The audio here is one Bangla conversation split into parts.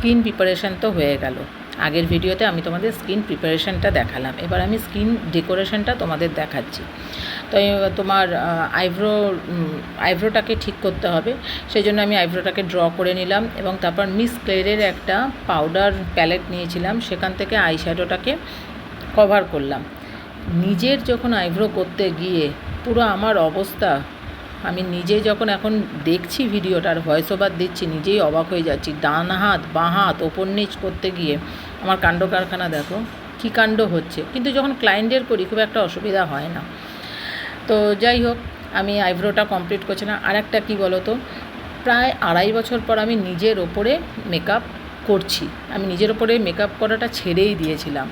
স্কিন প্রিপারেশান তো হয়ে গেল। আগের ভিডিওতে আমি তোমাদের স্কিন প্রিপারেশানটা দেখালাম। এবার আমি স্কিন ডেকোরেশনটা তোমাদের দেখাচ্ছি। তো তোমার আইব্রো আইব্রোটাকে ঠিক করতে হবে। সেই জন্য আমি আইব্রোটাকে ড্র করে নিলাম এবং তারপর মিস ক্লেরের একটা পাউডার প্যালেট নিয়েছিলাম। সেখান থেকে আই শ্যাডোটাকে কভার করলাম। নিজের যখন আইব্রো করতে গিয়ে পুরো আমার অবস্থা আমি নিজে যখন এখন দেখছি ভিডিওটার ভয়েস ওভার দিচ্ছি, নিজেই অবাক হয়ে যাচ্ছি। ডান হাত, বাঁ হাত ওপর নিচ করতে গিয়ে আমার কাণ্ড কারখানা দেখো, কী কাণ্ড হচ্ছে? কিন্তু যখন ক্লায়েন্টের করি, খুব একটা অসুবিধা হয় না। তো যাই হোক, আমি আইব্রোটা কমপ্লিট করছি না। আর একটা কী বলো তো প্রায় আড়াই বছর পর আমি নিজের ওপরে মেকআপ করছি। আমি নিজের ওপরে মেকআপ করাটা ছেড়েই দিয়েছিলাম।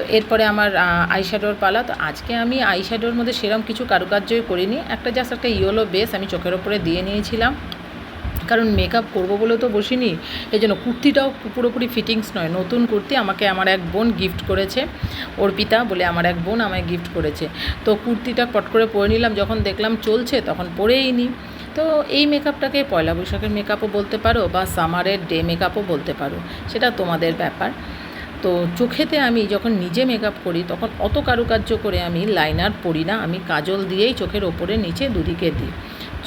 তো এরপরে আমার আইশ্যাডোর পালা। তো আজকে আমি আইশ্যাডোর মধ্যে সেরকম কিছু কারুকার্যই করিনি। একটা জাস্ট একটা ইয়েলো বেস আমি চোখের ওপরে দিয়ে নিয়েছিলাম। কারণ মেকআপ করব বলে তো বসিনি। এই জন্য কুর্তিটাও পুরোপুরি ফিটিংস নয়, নতুন কুর্তি আমাকে আমার এক বোন গিফট করেছে, অর্পিতা বলে আমার এক বোন আমায় গিফট করেছে। তো কুর্তিটা পট করে পরে নিলাম, যখন দেখলাম চলছে তখন পরেই নিই তো এই মেকআপটাকে পয়লা বৈশাখের মেকআপও বলতে পারো বা সামারের ডে মেকআপও বলতে পারো, সেটা তোমাদের ব্যাপার। তো চোখেতে আমি যখন নিজে মেকআপ করি, তখন অত কারুকার্য করে আমি লাইনার পরি না। আমি কাজল দিয়েই চোখের ওপরে, নিচে দুদিকে দিই।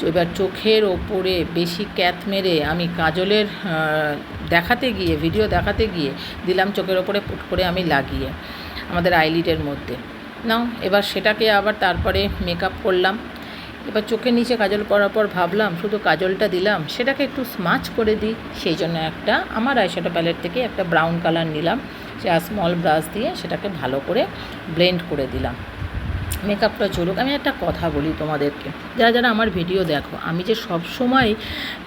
এবার চোখের ওপরে বেশি ক্যাত মেরে আমি কাজলের দেখাতে গিয়ে ভিডিও দেখাতে গিয়ে দিলাম চোখের ওপরে, পুট করে আমি লাগিয়ে আমাদের আইলিডের মধ্যে। নাও, এবার সেটাকে আবার তারপরে মেকআপ করলাম। এবার চোখের নিচে কাজল করার পর ভাবলাম, শুধু কাজলটা দিলাম, সেটাকে একটু স্মাচ করে দিই। সেই জন্য একটা আমার আইশ্যাডো প্যালেট থেকে একটা ব্রাউন কালার নিলাম। স্মল ব্রাশ দিয়ে সেটাকে ভালো করে ব্লেন্ড করে দিলাম। মেকআপটা চলুক, আমি একটা কথা বলি তোমাদেরকে। যারা যারা আমার ভিডিও দেখো, আমি যে সব সময়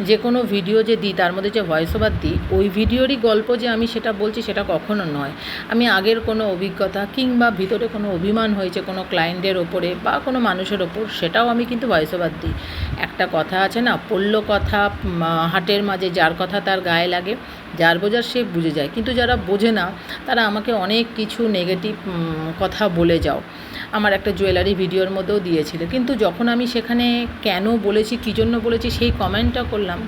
যে কোনো ভিডিও যে দিই, তার মধ্যে যে ভয়েস ওভার দিই, ওই ভিডিওরই গল্প যে আমি সেটা বলছি সেটা কখনো নয়। আমি আগের কোনো অভিজ্ঞতা কিংবা ভিতরে কোনো অভিমান হয়েছে কোনো ক্লায়েন্টের ওপরে বা কোনো মানুষের ওপর, সেটাও আমি কিন্তু ভয়েস ওভার দিই। একটা কথা আছে না পল্ল কথা হাটের মাঝে যার কথা তার গায়ে লাগে, যার বোঝার সে বুঝে যায়। কিন্তু যারা বোঝে না, তারা আমাকে অনেক কিছু নেগেটিভ কথা বলে যাও। আমার একটা জুয়েলারি ভিডিওর মধ্যেও দিয়েছিল। কিন্তু যখন আমি সেখানে কেন বলেছি, কী জন্য বলেছি, সেই কমেন্টটা করলাম।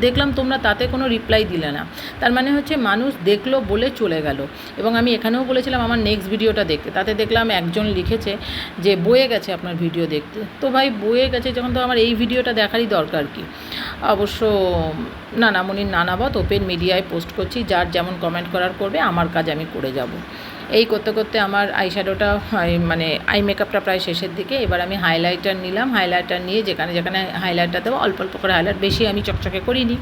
দেখলাম তোমরা তাতে কোনো রিপ্লাই দিলে না। তার মানে হচ্ছে মানুষ দেখল, বলে চলে গেল। এবং আমি এখানেও বলেছিলাম আমার নেক্সট ভিডিওটা দেখতে। তাতে দেখলাম একজন লিখেছে যে বয়ে গেছে আপনার ভিডিও দেখতে। তো ভাই বয়ে গেছে যখন তো আমার এই ভিডিওটা দেখারই দরকার কি? অবশ্য নানামণির নানাবত ওপেন মিডিয়ায় পোস্ট করছি। যার যেমন কমেন্ট করার করবে, আমার কাজ আমি করে যাব। এই করতে করতে আমার আই শ্যাডোটা মানে আই মেকআপটা প্রায় শেষের দিকে। এবার আমি হাইলাইটার নিলাম। হাইলাইটার নিয়ে যেখানে যেখানে হাইলাইটার দেবো, অল্প অল্প করে হাইলাইট বেশি আমি চকচকে করিনি।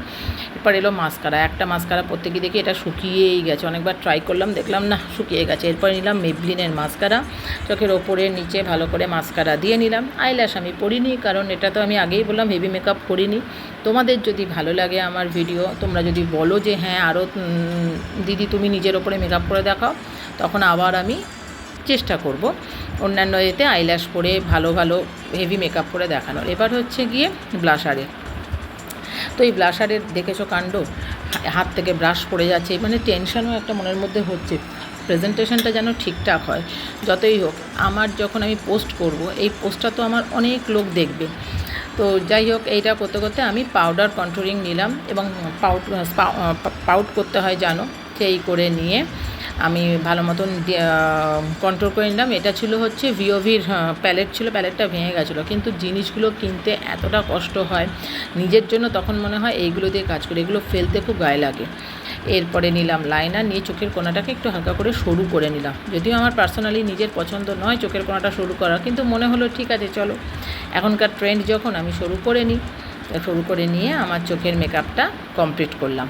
এরপর এলো মাস্কারা একটা মাস্কারা প্রত্যেকে দেখি এটা শুকিয়েই গেছে। অনেকবার ট্রাই করলাম, দেখলাম না, শুকিয়ে গেছে। এরপরে নিলাম মেবলিনের মাস্কারা চোখের ওপরে, নিচে ভালো করে মাস্কারা দিয়ে নিলাম। আইল্যাশ আমি পরিনি, কারণ এটা তো আমি আগেই বললাম হেভি মেকআপ করিনি। তোমাদের যদি ভালো লাগে আমার ভিডিও তোমরা যদি বলো যে হ্যাঁ আরও দিদি তুমি নিজের ওপরে মেকআপ করে দেখাও, তখন আবার আমি চেষ্টা করব অন্যান্য এতে আইল্যাশ করে ভালো ভালো হেভি মেকআপ করে দেখানোর। এবার হচ্ছে গিয়ে ব্লাশারে তো এই ব্লাশারের দেখেছ কাণ্ড? হাত থেকে ব্রাশ পড়ে যাচ্ছে মানে টেনশনও একটা মনের মধ্যে হচ্ছে। প্রেজেন্টেশনটা যেন ঠিকঠাক হয়। যতই হোক, আমার যখন আমি পোস্ট করব, এই পোস্টটা তো আমার অনেক লোক দেখবে। তো যাই হোক, এইটা করতে করতে আমি পাউডার কন্ট্রোলিং নিলাম এবং পাউট পাউট করতে হয় জানো, সেই করে নিয়ে আমি ভালো মতন কন্ট্রোল করে নিলাম। এটা ছিল হচ্ছে ভিওভির প্যালেট ছিল প্যালেটটা ভেঙে গেছিল। কিন্তু জিনিসগুলো কিনতে এতটা কষ্ট হয়, নিজের জন্য তখন মনে হয় এইগুলো দিয়ে কাজ করি। এগুলো ফেলতে খুব গায়ে লাগে। এরপরে নিলাম লাইনার নিয়ে চোখের কোনাটাকে একটু হালকা করে সরু করে নিলাম। যদিও আমার পার্সোনালি নিজের পছন্দ নয় চোখের কোনাটা সরু করা, কিন্তু মনে হলো ঠিক আছে, চলো। এখনকার ট্রেন্ড যখন আমি সরু করে নিই, সরু করে নিয়ে আমার চোখের মেকআপটা কমপ্লিট করলাম।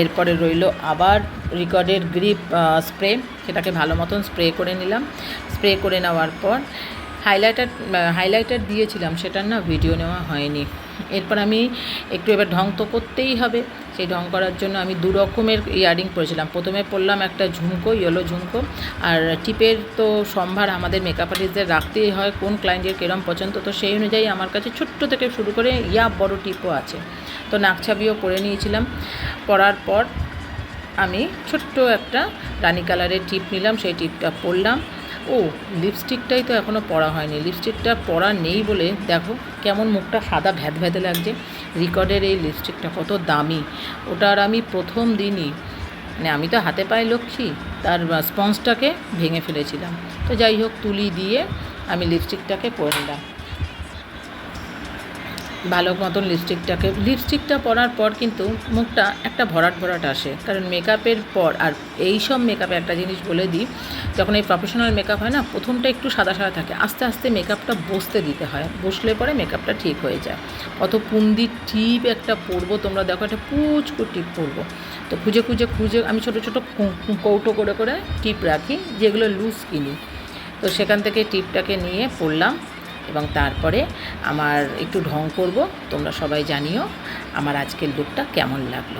এরপরে রইল আবার রিকর্ডের গ্রিপ স্প্রে, সেটাকে ভালো মতন স্প্রে করে নিলাম। স্প্রে করে নেওয়ার পর হাইলাইটার হাইলাইটার দিয়েছিলাম, সেটার না ভিডিও নেওয়া হয়নি। এরপর আমি একটু এবার ঢং তো করতেই হবে। সেই ঢং করার জন্য আমি দু রকমের ইয়ারিং পরেছিলাম। প্রথমে পরলাম একটা ঝুমকো, ইয়েলো ঝুমকো, আর টিপের তো সম্ভার আমাদের মেকআপ আর্টিস্টদের রাখতেই হয়, কোন ক্লায়েন্টের কীরকম পছন্দ, তো সেই অনুযায়ী আমার কাছে ছোট্ট থেকে শুরু করে ইয়া বড় টিপও আছে। তো নাকছাবিও পরে নিয়েছিলাম। পরার পর আমি ছোট্ট একটা রানি কালারের টিপ নিলাম, সেই টিপটা পরলাম। ও লিপস্টিকটাই তো এখনও পরা হয়নি। লিপস্টিকটা পরা নেই বলে দেখো কেমন মুখটা সাদা ভ্যাদ ভ্যাদে লাগছে। রিকর্ডের এই লিপস্টিকটা কত দামি। ওটার আমি প্রথম দিনই মানে আমি তো হাতে পায়ে লক্ষ্মী, তার স্পঞ্জটাকে ভেঙে ফেলেছিলাম। তো যাই হোক, তুলি দিয়ে আমি লিপস্টিকটাকে পরে নিলাম। ভালো মতন লিপস্টিকটাকে লিপস্টিকটা পরার পর কিন্তু মুখটা একটা ভরাট ভরাট আসে। কারণ মেকআপের পর, আর এই সব মেকআপে একটা জিনিস বলে দিই, যখন এই প্রফেশনাল মেকআপ হয় না, প্রথমটা একটু সাদা সাদা থাকে, আস্তে আস্তে মেকআপটা বসতে দিতে হয়, বসলে পরে মেকআপটা ঠিক হয়ে যায়। অত পুন্দি টিপ একটা পরবো তোমরা, দেখো একটা পুচকু টিপ পরবো। তো খুঁজে খুঁজে খুঁজে আমি ছোটো ছোটো কৌটো করে করে টিপ রাখি, যেগুলো লুজ কিনি। তো সেখান থেকে টিপটাকে নিয়ে পরলাম। এবং তারপরে আমার একটু ঢং করব তোমরা সবাই জানিও আমার আজকের লুকটা কেমন লাগল।